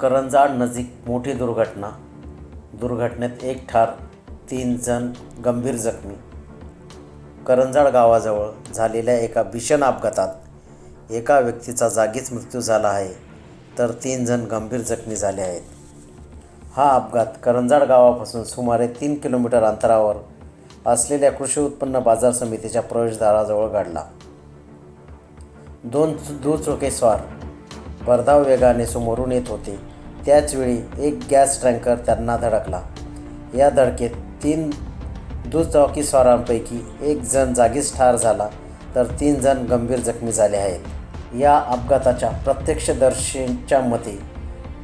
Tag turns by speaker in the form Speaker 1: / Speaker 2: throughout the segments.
Speaker 1: करंजाड नजीक मोठी दुर्घटना. दुर्घटनेत एक ठार तीन जण गंभीर जखमी. करंजाड गावाजवळ झालेल्या एका भीषण अपघातात एका व्यक्तीचा जागीच मृत्यू झाला आहे तर तीन जण गंभीर जखमी झाले आहेत. हा अपघात करंजाड गावापासून सुमारे तीन किलोमीटर अंतरावर असलेल्या कृषी उत्पन्न बाजार समितीच्या प्रवेशद्वाराजवळ घडला. दोन दुचोकेस्वार भरधाव वेगाने समोरून येत होते. त्याचवेळी एक गॅस टँकर त्यांना धडकला. या धडकेत तीन दुचाकीस्वारांपैकी एक जण जागीच ठार झाला तर तीन जण गंभीर जखमी झाले आहेत. या अपघाताच्या प्रत्यक्षदर्शींच्या मते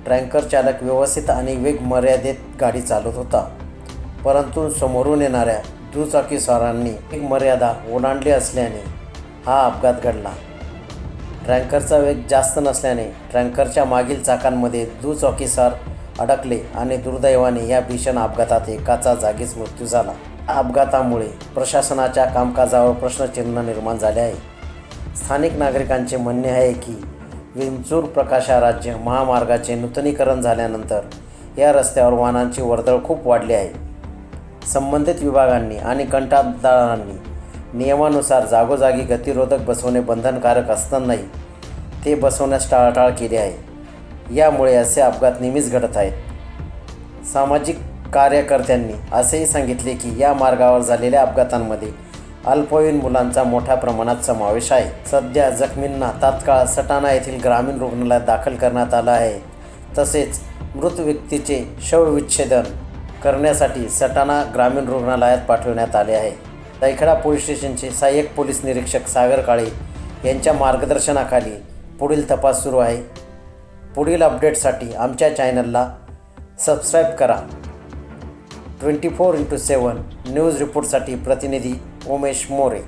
Speaker 1: ट्रँकर चालक व्यवस्थित आणि वेग मर्यादेत गाडी चालवत होता. परंतु समोरून येणाऱ्या दुचाकीस्वारांनी एक मर्यादा ओलांडली असल्याने हा अपघात घडला. ट्रँकरचा वेग जास्त नसल्याने ट्रँकरच्या मागील चाकांमध्ये दुचाकीसार अडकले आणि दुर्दैवाने या भीषण अपघातात एकाचा जागीच मृत्यू झाला. या अपघातामुळे प्रशासनाच्या कामकाजावर प्रश्नचिन्ह निर्माण झाले आहे. स्थानिक नागरिकांचे म्हणणे आहे की विंचूर प्रकाशा राज्य महामार्गाचे नूतनीकरण झाल्यानंतर या रस्त्यावर वाहनांची वर्दळ खूप वाढली आहे. संबंधित विभागांनी आणि कंत्राटदारांनी नियमानुसार जागोजागी गतिरोधक बसवणे बंधनकारक असतानाही ते बसवण्यास टाळाटाळ केली आहे. यामुळे असे अपघात नेहमीच घडत आहेत. सामाजिक कार्यकर्त्यांनी असेही सांगितले की या मार्गावर झालेल्या अपघातांमध्ये अल्पवयीन मुलांचा मोठ्या प्रमाणात समावेश आहे. सध्या जखमींना तात्काळ सटाणा येथील ग्रामीण रुग्णालयात दाखल करण्यात आलं आहे. तसेच मृत व्यक्तीचे शवविच्छेदन करण्यासाठी सटाणा ग्रामीण रुग्णालयात पाठवण्यात आले आहे. दैखडा पोलीस स्टेशनचे सहाय्यक पोलीस निरीक्षक सागर काळे यांच्या मार्गदर्शनाखाली पुढील तपास सुरू आहे. पुढील अपडेटसाठी आमच्या चॅनलला सबस्क्राईब करा. Twenty four into seven news रिपोर्टसाठी प्रतिनिधी उमेश मोरे.